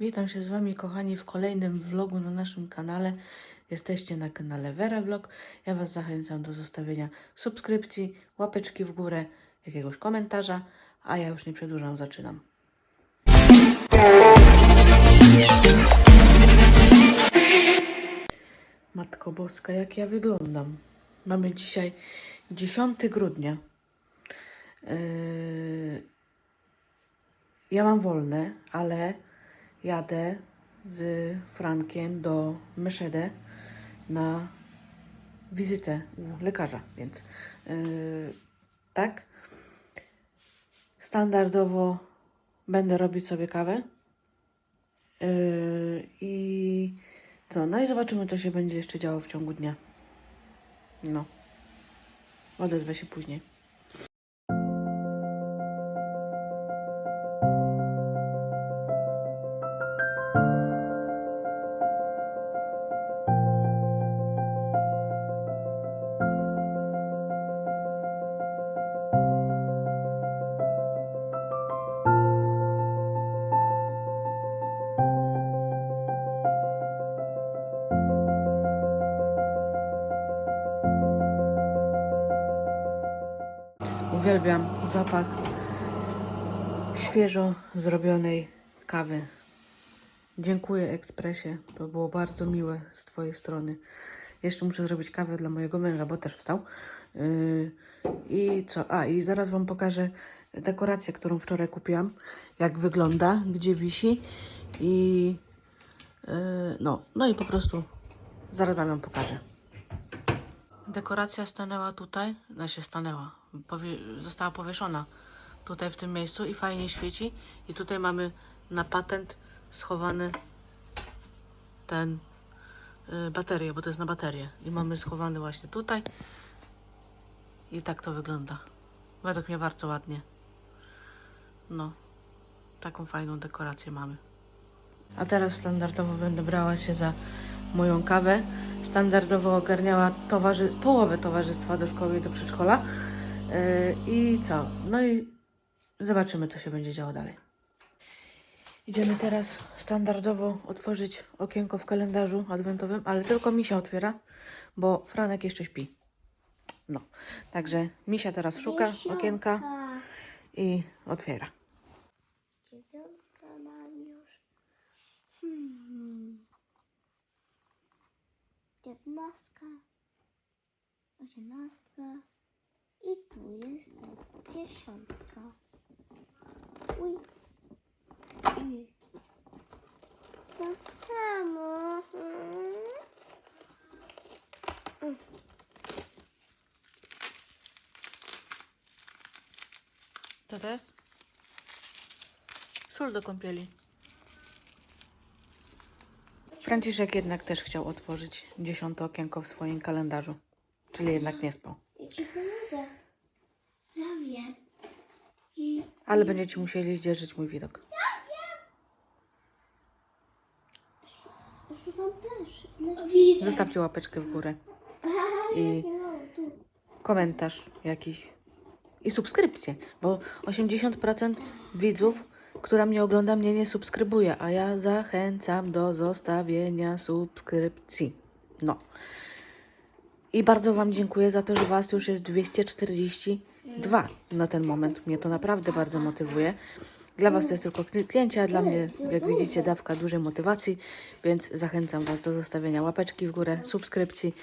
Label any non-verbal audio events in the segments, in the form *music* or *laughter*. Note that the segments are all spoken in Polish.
Witam się z Wami, kochani, w kolejnym vlogu na naszym kanale. Jesteście na kanale Vera Vlog. Ja Was zachęcam do zostawienia subskrypcji, łapeczki w górę, jakiegoś komentarza, a ja już nie przedłużam, zaczynam. Matko Boska, jak ja wyglądam. Mamy dzisiaj 10 grudnia. Yy, ja mam wolne, ale jadę z Frankiem do Meszede na wizytę u lekarza, więc yy, tak. Standardowo będę robić sobie kawę. Yy, I co? No i zobaczymy, co się będzie jeszcze działo w ciągu dnia. No. Odezwę się później. Uwielbiam zapach świeżo zrobionej kawy. Dziękuję Ekspresie. To było bardzo miłe z Twojej strony. Jeszcze muszę zrobić kawę dla mojego męża, bo też wstał. Yy, I co? A, i zaraz Wam pokażę dekorację, którą wczoraj kupiłam. Jak wygląda, gdzie wisi. I yy, no, no i po prostu zaraz Wam ją pokażę. Dekoracja stanęła tutaj, znaczy stanęła, powie- została powieszona tutaj w tym miejscu i fajnie świeci. I tutaj mamy na patent schowany ten y, baterię, bo to jest na baterię. I mamy schowany właśnie tutaj. I tak to wygląda. Według mnie bardzo ładnie. No, taką fajną dekorację mamy. A teraz standardowo będę brała się za moją kawę. Standardowo ogarniała towarzy połowę towarzystwa do szkoły i do przedszkola. Yy, I co? No i zobaczymy, co się będzie działo dalej. Idziemy teraz standardowo otworzyć okienko w kalendarzu adwentowym, ale tylko Misia otwiera, bo Franek jeszcze śpi. No, także Misia teraz szuka okienka i otwiera. Dziewiątka mam już. Hmm. Dziewiętnastka. Osiemnastka. I tu jest dziesiątka. Uj. To samo. To jest? Sól do kąpieli. Franciszek jednak też chciał otworzyć dziesiąte okienko w swoim kalendarzu. Czyli jednak nie spał. Ja ci pomogę. Ja wiem. I Ale będziecie musieli zdzierżyć mój widok. szukam też. Widzę. Zostawcie łapeczkę w górę i komentarz jakiś i subskrypcję, bo 80% widzów, która mnie ogląda, mnie nie subskrybuje, a ja zachęcam do zostawienia subskrypcji. No. I bardzo Wam dziękuję za to, że Was już jest 242 na ten moment. Mnie to naprawdę bardzo motywuje. Dla Was to jest tylko kli- klienci, a dla mnie, jak widzicie, dawka dużej motywacji, więc zachęcam Was do zostawienia łapeczki w górę, subskrypcji.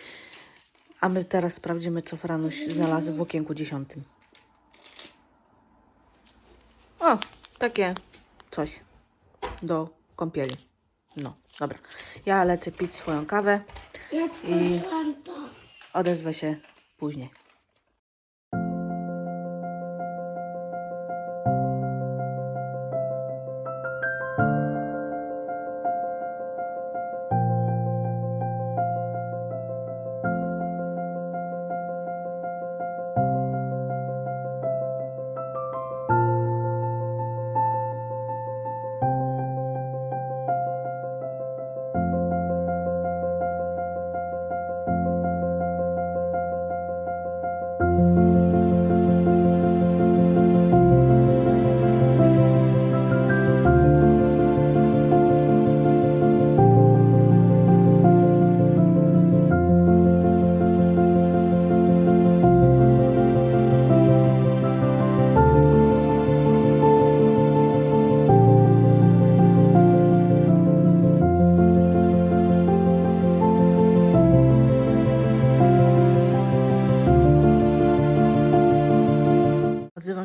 A my teraz sprawdzimy, co Franuś znalazł w okienku dziesiątym. O, takie coś do kąpieli. No, dobra. Ja lecę pić swoją kawę. Ja I- to. Odezwę się później.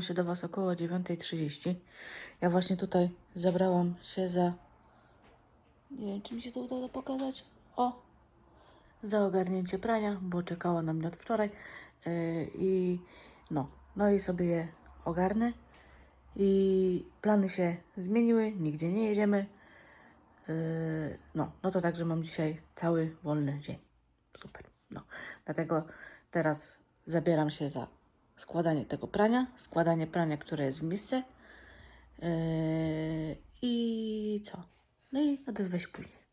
Się do Was około 9.30. Ja właśnie tutaj zabrałam się za. Nie wiem, czy mi się to udało pokazać. O! Za ogarnięcie prania, bo czekała na mnie od wczoraj. Yy, I no, no i sobie je ogarnę. I plany się zmieniły, nigdzie nie jedziemy. Yy, no, no to także mam dzisiaj cały wolny dzień. Super. No, dlatego teraz zabieram się za składanie tego prania, składanie prania, które jest w misce. Yy, I co? No i odezwę się później.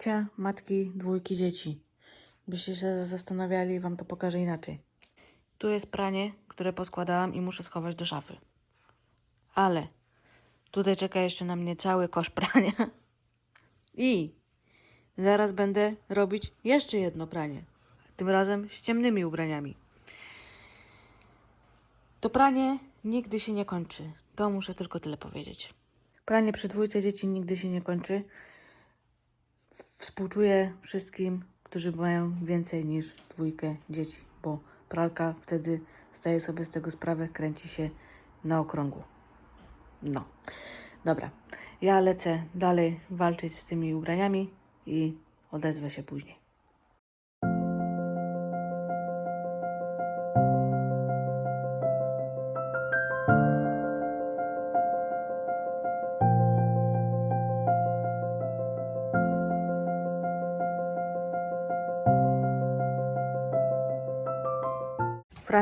Życia matki dwójki dzieci. Byście się zastanawiali, wam to pokażę inaczej. Tu jest pranie, które poskładałam i muszę schować do szafy. Ale tutaj czeka jeszcze na mnie cały kosz prania. *laughs* I zaraz będę robić jeszcze jedno pranie. Tym razem z ciemnymi ubraniami. To pranie nigdy się nie kończy. To muszę tylko tyle powiedzieć. Pranie przy dwójce dzieci nigdy się nie kończy. Współczuję wszystkim, którzy mają więcej niż dwójkę dzieci, bo pralka wtedy zdaje sobie z tego sprawę, kręci się na okrągło. No, dobra. Ja lecę dalej walczyć z tymi ubraniami i odezwę się później.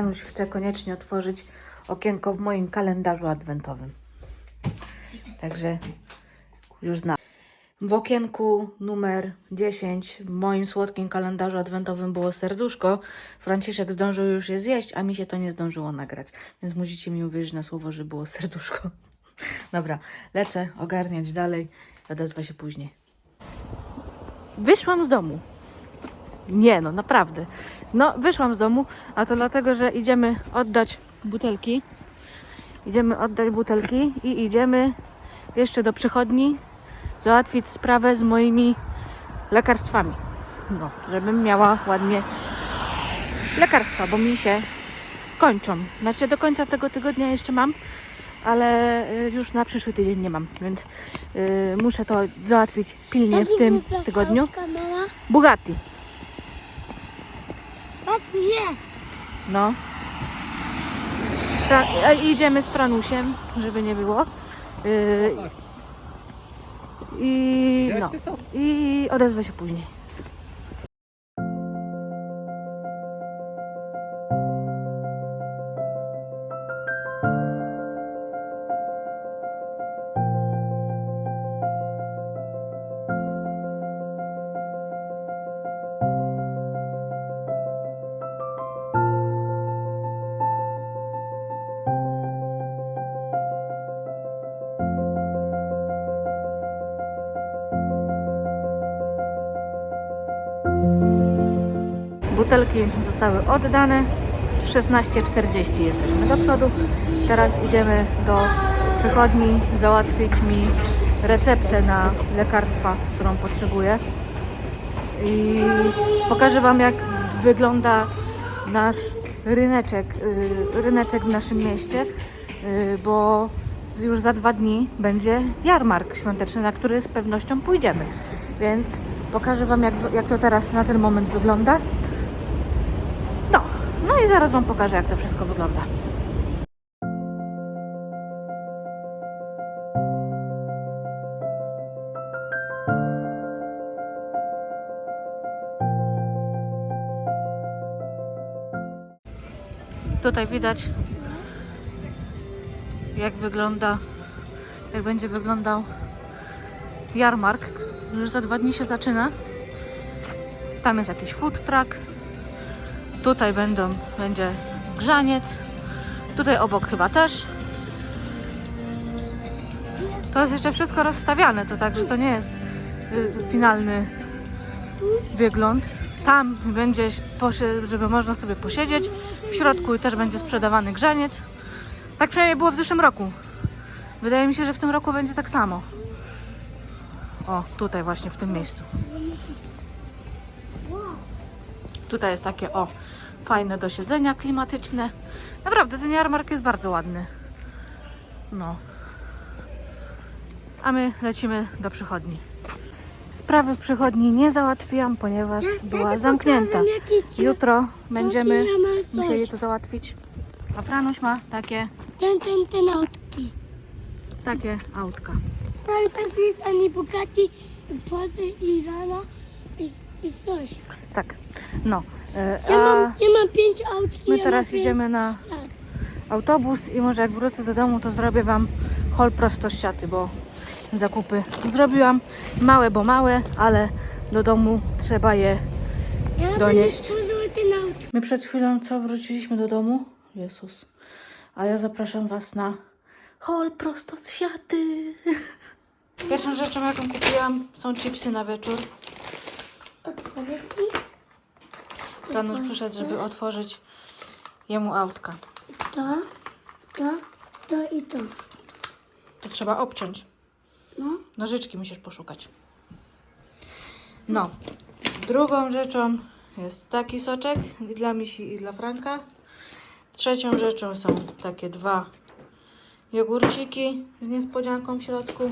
Franuś chce koniecznie otworzyć okienko w moim kalendarzu adwentowym. Także już znam. W okienku numer 10 w moim słodkim kalendarzu adwentowym było serduszko. Franciszek zdążył już je zjeść, a mi się to nie zdążyło nagrać. Więc musicie mi uwierzyć na słowo, że było serduszko. *laughs* Dobra, lecę ogarniać dalej. Odezwę się później. Wyszłam z domu. Nie, no naprawdę. No, wyszłam z domu, a to dlatego, że idziemy oddać butelki. Idziemy oddać butelki i idziemy jeszcze do przychodni załatwić sprawę z moimi lekarstwami. No, żebym miała ładnie lekarstwa, bo mi się kończą. Znaczy do końca tego tygodnia jeszcze mam, ale y, już na przyszły tydzień nie mam, więc y, muszę to załatwić pilnie w tym tygodniu. Bugatti. Mnie! No. Fra- a idziemy z Franusiem, żeby nie było. Yy, I no. I odezwę się później. Butelki zostały oddane. 16.40 jesteśmy do przodu. Teraz idziemy do przychodni załatwić mi receptę na lekarstwa, którą potrzebuję. I pokażę Wam, jak wygląda nasz ryneczek, y, ryneczek w naszym mieście, y, bo już za dwa dni będzie jarmark świąteczny, na który z pewnością pójdziemy. Więc pokażę Wam, jak, jak to teraz na ten moment wygląda. I zaraz Wam pokażę, jak to wszystko wygląda. Tutaj widać, jak wygląda, jak będzie wyglądał jarmark Już za dwa dni się zaczyna. Tam jest jakiś food truck. Tutaj będą, będzie grzaniec. Tutaj obok chyba też. To jest jeszcze wszystko rozstawiane, to także to nie jest y, finalny wygląd. Tam będzie, żeby można sobie posiedzieć. W środku też będzie sprzedawany grzaniec. Tak przynajmniej było w zeszłym roku. Wydaje mi się, że w tym roku będzie tak samo. O, tutaj właśnie w tym miejscu. Tutaj jest takie o, fajne do siedzenia, klimatyczne. Naprawdę ten jarmark jest bardzo ładny. No. A my lecimy do przychodni. Sprawy w przychodni nie załatwiłam, ponieważ była zamknięta. Jutro będziemy musieli to załatwić. A Franuś ma takie, Ten, ten, ten autki. takie autka. Cały czas nic ani i rano i, i coś. Tak, no. E, Ja mam, A ja mam pięć autki. my ja teraz mam pięć- idziemy na Tak. autobus i może jak wrócę do domu, to zrobię Wam hol prosto z siaty, bo zakupy zrobiłam. Małe, bo małe, ale do domu trzeba je Ja Donieść. My przed chwilą co wróciliśmy do domu? Jezus. A ja zapraszam Was na hol prosto z siaty. Pierwszą rzeczą, jaką kupiłam, są chipsy na wieczór. Otworzysz mi? Franusz przyszedł, żeby otworzyć jemu autka. To, to, to i to. To trzeba obciąć. No. Nożyczki musisz poszukać. No. Drugą rzeczą jest taki soczek i dla Misi i dla Franka. Trzecią rzeczą są takie dwa jogurciki z niespodzianką w środku.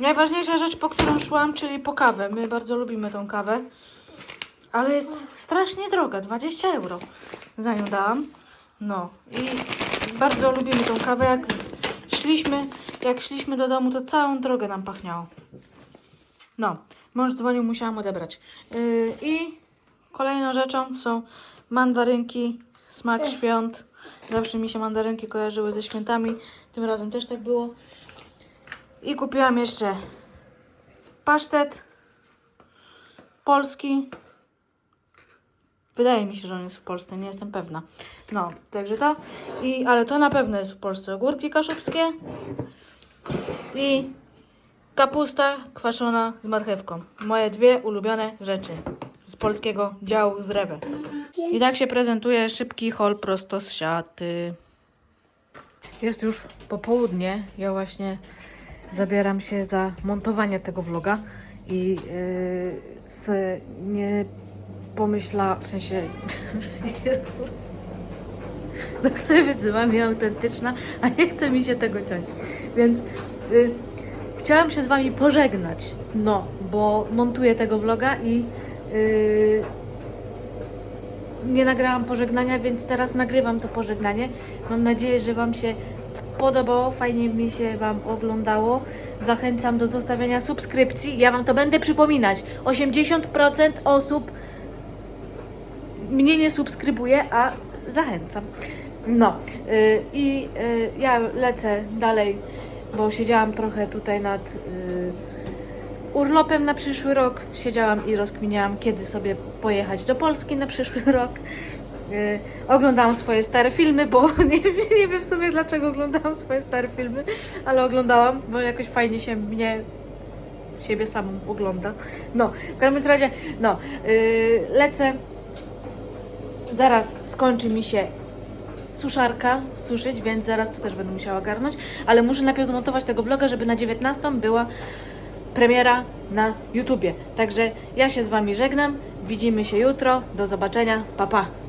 Najważniejsza rzecz, po którą szłam, czyli po kawę. My bardzo lubimy tą kawę, ale jest strasznie droga, 20 euro za nią dałam. No i bardzo lubimy tą kawę. Jak szliśmy, jak szliśmy do domu, to całą drogę nam pachniało. No, mąż dzwonił, musiałam odebrać. Yy, I kolejną rzeczą są mandarynki, smak świąt. Zawsze mi się mandarynki kojarzyły ze świętami. Tym razem też tak było. I kupiłam jeszcze pasztet polski. Wydaje mi się, że on jest w Polsce, nie jestem pewna. No, także to. I, ale to na pewno jest w Polsce. Ogórki kaszubskie i kapusta kwaszona z marchewką. Moje dwie ulubione rzeczy z polskiego działu z Rewe. I tak się prezentuje szybki hol prosto z siaty. Jest już popołudnie. Ja właśnie zabieram się za montowanie tego vloga i yy, z, nie pomyśla, w sensie *laughs* Jezu. No chcę być z Wami autentyczna, a nie chce mi się tego ciąć. Więc y, chciałam się z Wami pożegnać. No, bo montuję tego vloga i y, nie nagrałam pożegnania, więc teraz nagrywam to pożegnanie. Mam nadzieję, że Wam się podobało, fajnie mi się Wam oglądało. Zachęcam do zostawienia subskrypcji. Ja Wam to będę przypominać. 80% osób mnie nie subskrybuje, a zachęcam. No y, i y, ja lecę dalej, bo siedziałam trochę tutaj nad y, urlopem na przyszły rok. Siedziałam i rozkminiałam, kiedy sobie pojechać do Polski na przyszły *laughs* rok. Oglądałam swoje stare filmy, bo *laughs* nie, nie wiem w sumie dlaczego oglądałam swoje stare filmy, ale oglądałam, bo jakoś fajnie się mnie siebie samą ogląda. No, w każdym razie, no, y, lecę zaraz skończy mi się suszarka suszyć, więc zaraz to też będę musiała garnąć, ale muszę najpierw zmontować tego vloga, żeby na 19 była premiera na YouTubie. Także ja się z Wami żegnam, widzimy się jutro, do zobaczenia, pa pa!